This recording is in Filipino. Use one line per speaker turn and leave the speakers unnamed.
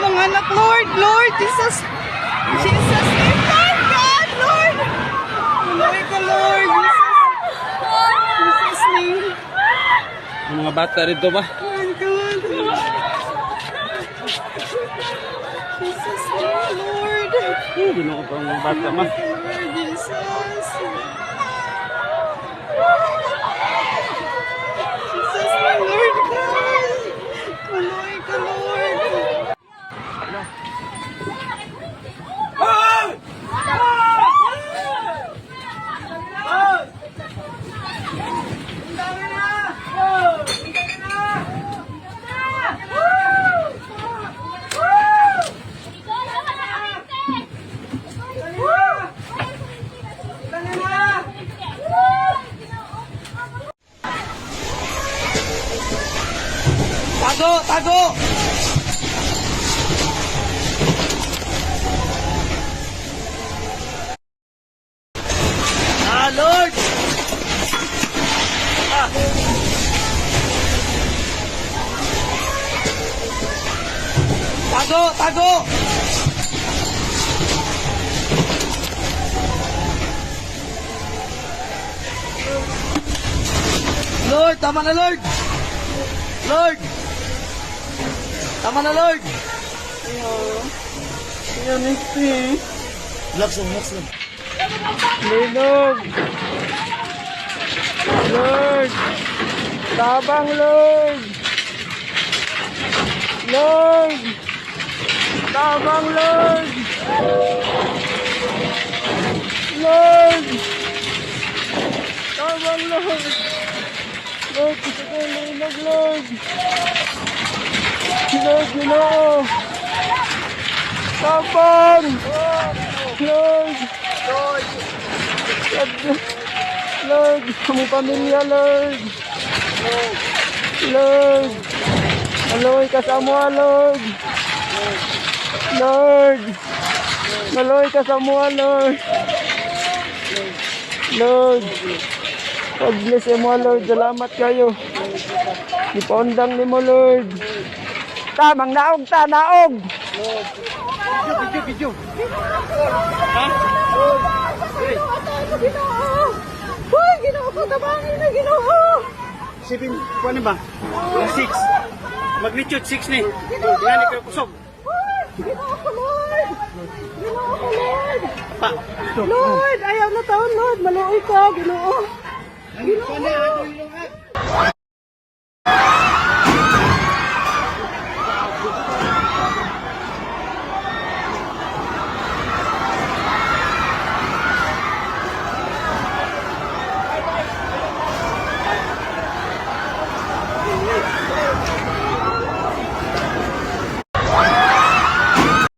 mga anak, Lord, Lord, Jesus, Jesus, Lord, God, Lord. Tuloy ka, Lord, Jesus, Jesus name.
Ang mga bata rito ba?
Lord God. Jesus name, Lord.
Hindi na pa ang mga bata ma.
Lord Jesus. Jesus
Tago! Tago! Ah, Lord! Ah. Tago! Tago! Lord, tama na Lord! Lord! Tama na Lord!
Yan ito eh.
Relax lang, relax lang.
Linog. Lord. Tabang Lord. Lord. Tabang Lord. Lord. Tabang Lord. Lord, gusto ko linog, Lord. Lord, ginoo. Tabang. Lord. Lord. Lord, kami pamilya, Lord. Lord. Maloy ka sa mua, Lord. Lord. Maloy ka sa mua, Lord. Lord. Pag-bless mo, Lord. Salamat kayo. Ipondang ni mo, Lord. Tamang naog, ta, naog.
Video, video.
Hoy, ginoo ko tabangin na ginoo.
Sipin, kuha ba? Six. Magnitude six ni. Yan ni kayo kusog.
Ginoo ko Lord. Ginoo ko Lord.
Pa.
Lord, ayaw na taon Lord, maluoy ka, ginoo.
Ginoo.